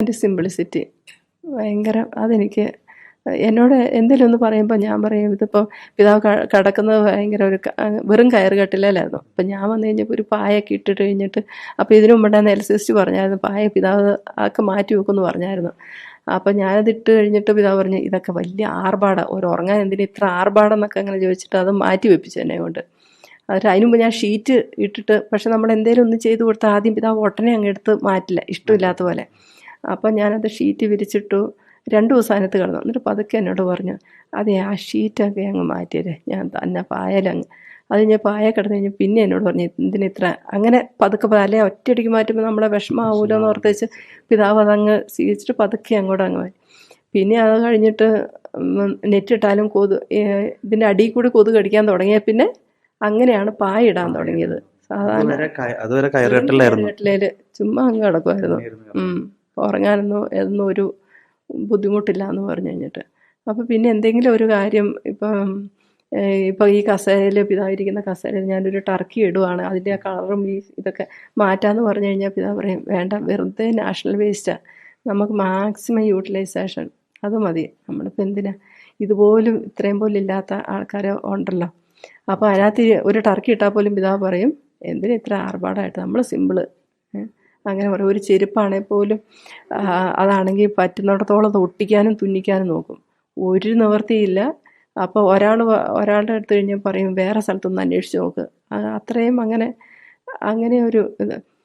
എന്റെ സിംപ്ലിസിറ്റി ഭയങ്കര അതെനിക്ക് എന്നോട് എന്തെങ്കിലും ഒന്ന് പറയുമ്പോൾ ഞാൻ പറയും ഇതിപ്പോൾ പിതാവ് കിടക്കുന്നത് ഭയങ്കര ഒരു വെറും കയറ് കെട്ടിലായിരുന്നു അപ്പം ഞാൻ വന്നു കഴിഞ്ഞപ്പോൾ ഒരു പായൊക്കെ ഇട്ടിട്ട് കഴിഞ്ഞിട്ട് അപ്പോൾ ഇതിനു മുമ്പ് എൽ സിസ്റ്റ് പറഞ്ഞായിരുന്നു പായ പിതാവ് ആക്കെ മാറ്റി വെക്കുമെന്ന് പറഞ്ഞായിരുന്നു. അപ്പം ഞാനത് ഇട്ട് കഴിഞ്ഞിട്ട് പിതാവ് പറഞ്ഞു ഇതൊക്കെ വലിയ ആർഭാട ഒരു ഉറങ്ങാൻ എന്തിനും ഇത്ര ആർഭാടെന്നൊക്കെ അങ്ങനെ ചോദിച്ചിട്ട് അത് മാറ്റി വെപ്പിച്ചു എന്നെ കൊണ്ട്. എന്നിട്ട് അതിന് മുമ്പ് ഞാൻ ഷീറ്റ് ഇട്ടിട്ട് പക്ഷെ നമ്മൾ എന്തെങ്കിലും ഒന്ന് ചെയ്ത് കൊടുത്താൽ ആദ്യം പിതാവ് ഉടനെ അങ്ങ് എടുത്ത് മാറ്റില്ല ഇഷ്ടമില്ലാത്ത പോലെ. അപ്പം ഞാനത് ഷീറ്റ് വിരിച്ചിട്ടു രണ്ട് ദിവസം അതിനകത്ത് കിടന്നു. എന്നിട്ട് പതുക്കെ എന്നോട് പറഞ്ഞു അതെ ആ ഷീറ്റൊക്കെ അങ്ങ് മാറ്റിയത് ഞാൻ തന്നെ പായലങ്ങ് അത് ഞാൻ പായ കിടന്നു കഴിഞ്ഞ് പിന്നെ എന്നോട് പറഞ്ഞു എന്തിന് ഇത്ര? അങ്ങനെ പതുക്കെ അല്ലെ ഒറ്റയടിക്ക് മാറ്റുമ്പോൾ നമ്മളെ വിഷമാവൂലോ എന്ന് ഓർത്തേച്ച് പിതാവ് അതങ്ങ് സ്വീകരിച്ചിട്ട് പതുക്കെ അങ്ങോട്ട് അങ്ങ് മാറ്റി. പിന്നെ അത് കഴിഞ്ഞിട്ട് നെറ്റിട്ടാലും കൊതു ഇതിന്റെ അടിയിൽ കൂടി കൊതു കടിക്കാൻ തുടങ്ങിയ പിന്നെ അങ്ങനെയാണ് പായ ഇടാൻ തുടങ്ങിയത്. സാധാരണ ചുമ്മാ അങ്ങ് കിടക്കുമായിരുന്നു. ഉറങ്ങാനൊന്നും എന്നും ഒരു ബുദ്ധിമുട്ടില്ല എന്ന് പറഞ്ഞു കഴിഞ്ഞിട്ട്. അപ്പോൾ പിന്നെ എന്തെങ്കിലും ഒരു കാര്യം ഇപ്പം ഇപ്പം ഈ കസേരയിൽ പിതാവിരിക്കുന്ന കസേരയിൽ ഞാനൊരു ടർക്കി ഇടുവാണ്. അതിന്റെ ആ കളറും ഈ ഇതൊക്കെ മാറ്റാമെന്ന് പറഞ്ഞു കഴിഞ്ഞാൽ പിതാ പറയും വേണ്ട വെറുതെ നാഷണൽ വേസ്റ്റാണ് നമുക്ക് മാക്സിമം യൂട്ടിലൈസേഷൻ. അത് മതി. നമ്മളിപ്പോൾ എന്തിനാ? ഇതുപോലും ഇത്രയും പോലും ഇല്ലാത്ത ആൾക്കാർ ഉണ്ടല്ലോ. അപ്പോൾ അതിനകത്ത് ഒരു ടർക്കി ഇട്ടാൽ പോലും പിതാവ് പറയും എന്തിനാ ഇത്ര ആർഭാടമായിട്ട് നമ്മൾ സിമ്പിൾ അങ്ങനെ പറയും ഒരു ചെരുപ്പാണെങ്കിൽ പോലും അതാണെങ്കിൽ പറ്റുന്നിടത്തോളം അത് ഒട്ടിക്കാനും തുന്നിക്കാനും നോക്കും. ഒരു നിവൃത്തിയില്ല. അപ്പോൾ ഒരാൾ ഒരാളുടെ അടുത്ത് കഴിഞ്ഞാൽ പറയും വേറെ സ്ഥലത്തൊന്ന് അന്വേഷിച്ച് നോക്ക്. അത് അത്രയും അങ്ങനെ അങ്ങനെ ഒരു ഇത്.